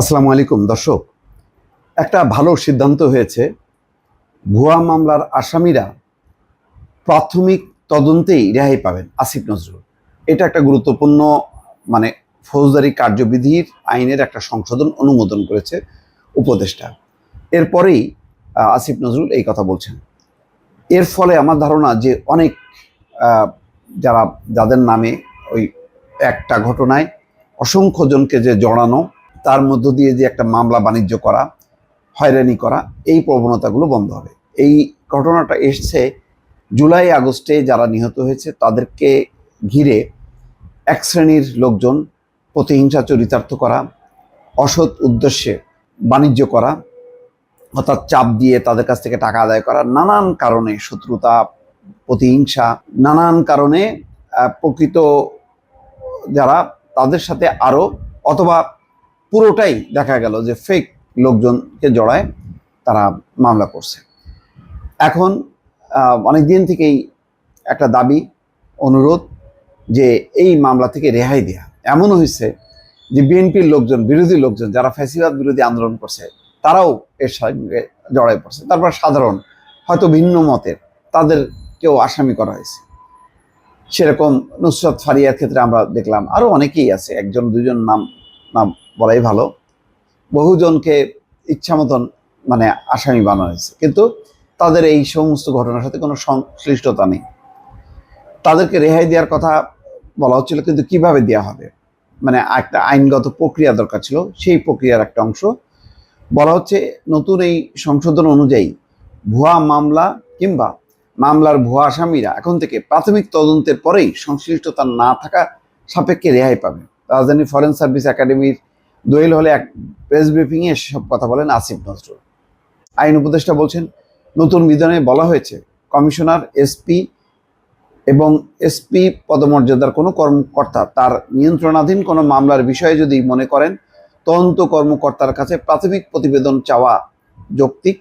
আসসালামু আলাইকুম, দর্শক। একটা ভালো সিদ্ধান্ত হয়েছে। ভুয়া মামলার আসামিরা প্রাথমিক তদন্তেই রেহাই পাবেন আসিফ নজরুল। এটা একটা গুরুত্বপূর্ণ মানে ফৌজদারি কার্যবিধির আইনের একটা সংশোধন অনুমোদন করেছে উপদেষ্টা। এরপরেই আসিফ নজরুল এই কথা বলছেন। এর ফলে আমার ধারণা যে অনেক যারা, যাদের নামে ওই একটা ঘটনায় অসংখ্য জনকে যে জড়ানো তার মধ্য দিয়ে যে একটা মামলা বাণিজ্য করা, হয়রানি করা, এই প্রবণতাগুলো বন্ধ হবে। এই ঘটনাটা এসছে জুলাই, আগস্টে যারা নিহত হয়েছে তাদেরকে ঘিরে এক শ্রেণির লোকজন প্রতিহিংসা চরিতার্থ করা, অসৎ উদ্দেশ্যে বাণিজ্য করা, অর্থাৎ চাপ দিয়ে তাদের কাছ থেকে টাকা আদায় করা, নানান কারণে শত্রুতা, প্রতিহিংসা, নানান কারণে প্রকৃত যারা তাদের সাথে আরও অথবা পুরোটাই দেখা গেল যে ফেক লোকজনকে জড়ায় তারা মামলা করছে। এখন অনেক দিন থেকেই একটা দাবি, অনুরোধ যে এই মামলা থেকে রেহাই দেয়া। এমনও হয়েছে যে বিএনপির লোকজন, বিরোধী লোকজন যারা ফ্যাসিবাদ বিরোধী আন্দোলন করছে, তারাও এর সঙ্গে জড়াই পড়ছে। তারপর সাধারণ, হয়তো ভিন্ন মতের, তাদেরকেও আসামি করা হয়েছে। সেরকম নুসরত ফারিয়ার ক্ষেত্রে আমরা দেখলাম আরও অনেকেই আছে, একজন দুজন নাম নাম বলাই ভালো। বহুজনকে ইচ্ছা মতন মানে আসামি বানানো হয়েছে। কিন্তু তাদের এই সমস্ত ঘটনার সাথে কোনো সংশ্লিষ্টতা নেই। তাদেরকে রেহাই দেওয়ার কথা বলা হচ্ছিল, কিন্তু কীভাবে দেওয়া হবে? মানে একটা আইনগত প্রক্রিয়া দরকার ছিল, সেই প্রক্রিয়ার একটা অংশ। বলা হচ্ছে, নতুন এই সংশোধন অনুযায়ী ভুয়া মামলা কিংবা মামলার ভুয়া আসামিরা এখন থেকে প্রাথমিক তদন্তের পরেই সংশ্লিষ্টতা না থাকা সাপেক্ষে রেহাই পাবে। রাজধানী ফরেন সার্ভিস একাডেমির দোয়েল হলে এক প্রেস ব্রিফিংয়ে সব কথা বলেন আসিফ নজরুল। আইন উপদেষ্টা বলছেন, নতুন বিধানে বলা হয়েছে, কমিশনার এসপি এবং এসপি পদমর্যাদার কোনো কর্মকর্তা তার নিয়ন্ত্রণাধীন কোনো মামলার বিষয়ে যদি মনে করেন, তদন্ত কর্মকর্তার কাছে প্রাথমিক প্রতিবেদন চাওয়া যৌক্তিক,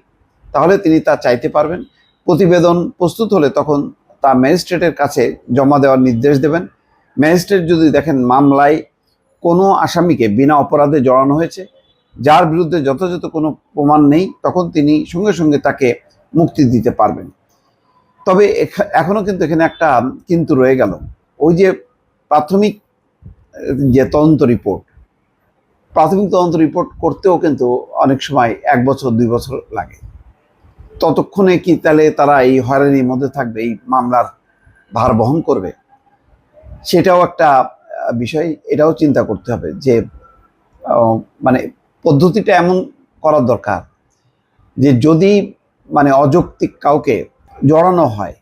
তাহলে তিনি তা চাইতে পারবেন। প্রতিবেদন প্রস্তুত হলে তখন তা ম্যাজিস্ট্রেটের কাছে জমা দেওয়ার নির্দেশ দেবেন। ম্যাজিস্ট্রেট যদি দেখেন মামলায় কোনো আসামিকে বিনা অপরাধে জড়ানো হয়েছে, যার বিরুদ্ধে যথাযথ কোনো প্রমাণ নেই, তখন তিনি সঙ্গে সঙ্গে তাকে মুক্তি দিতে পারবেন। তবে এখা- এখনও কিন্তু এখানে একটা কিন্তু রয়ে গেল। ওই যে প্রাথমিক, যে তদন্ত রিপোর্ট, প্রাথমিক তদন্ত রিপোর্ট করতেও কিন্তু অনেক সময় এক বছর, দুই বছর লাগে। ততক্ষণে কি তাহলে তারা এই হয়রানির মধ্যে থাকবে, এই মামলার ভার বহন করবে? সেটাও একটা বিষয়, এটাও চিন্তা করতে হবে যে মানে পদ্ধতিটা এমন করার দরকার যে যদি মানে অযৌক্তিক কাউকে জড়ানো হয়,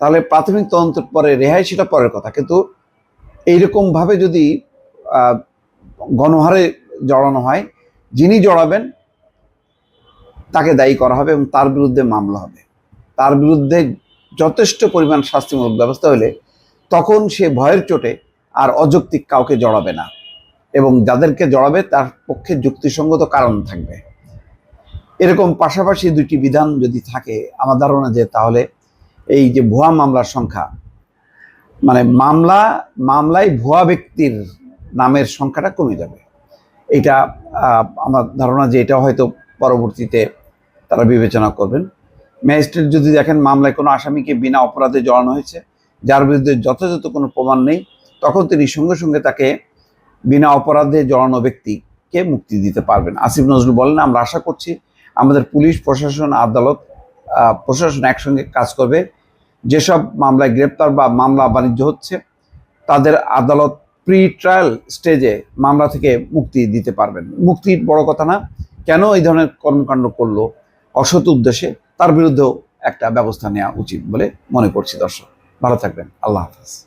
তাহলে প্রাথমিক তদন্তের পরে রেহাই সেটা পরের কথা। কিন্তু এইরকমভাবে যদি গণহারে জড়ানো হয়, যিনি জড়াবেন, তাকে দায়ী করা হবে এবং তার বিরুদ্ধে মামলা হবে। তার বিরুদ্ধে যথেষ্ট পরিমাণ শাস্তিমূলক ব্যবস্থা হলে তখন সে ভয়ের চোটে আর অযৌক্তিক কাউকে জড়াবে না। এবং যাদেরকে জড়াবে, তার পক্ষে যুক্তিসঙ্গত কারণ থাকবে। এরকম পাশাপাশি দুটি বিধান যদি থাকে আমার ধারণা যে তাহলে এই যে ভুয়া মামলার সংখ্যা মানে মামলা, মামলায় ভুয়া ব্যক্তির নামের সংখ্যাটা কমে যাবে। এটা আমার ধারণা যে এটা হয়তো পরবর্তীতে তারা বিবেচনা করবেন। ম্যাজিস্ট্রেট যদি দেখেন মামলায় কোনো আসামিকে বিনা অপরাধে জড়ানো হয়েছে, যার বিরুদ্ধে যথাযথ কোনো প্রমাণ নেই তখন তিনি সঙ্গে সঙ্গে তাকে বিনা অপরাধে জড়ানো ব্যক্তিকে মুক্তি দিতে পারবেন। আসিফ নজরুল বলেন, আমরা আশা করছি আমাদের পুলিশ, প্রশাসন, আদালত প্রশাসন একসঙ্গে কাজ করবে। যেসব মামলায় গ্রেপ্তার বা মামলা বাণিজ্য হচ্ছে, তাদের আদালত প্রি ট্রায়াল স্টেজে মামলা থেকে মুক্তি দিতে পারবেন। মুক্তির বড় কথা না, কেন এই ধরনের কর্মকাণ্ড করল? অসৎ উদ্দেশ্যে তার বিরুদ্ধেও একটা ব্যবস্থা নেওয়া উচিত বলে মনে করছি দর্শক। ভালো থাকবেন। আল্লাহ হাফেজ।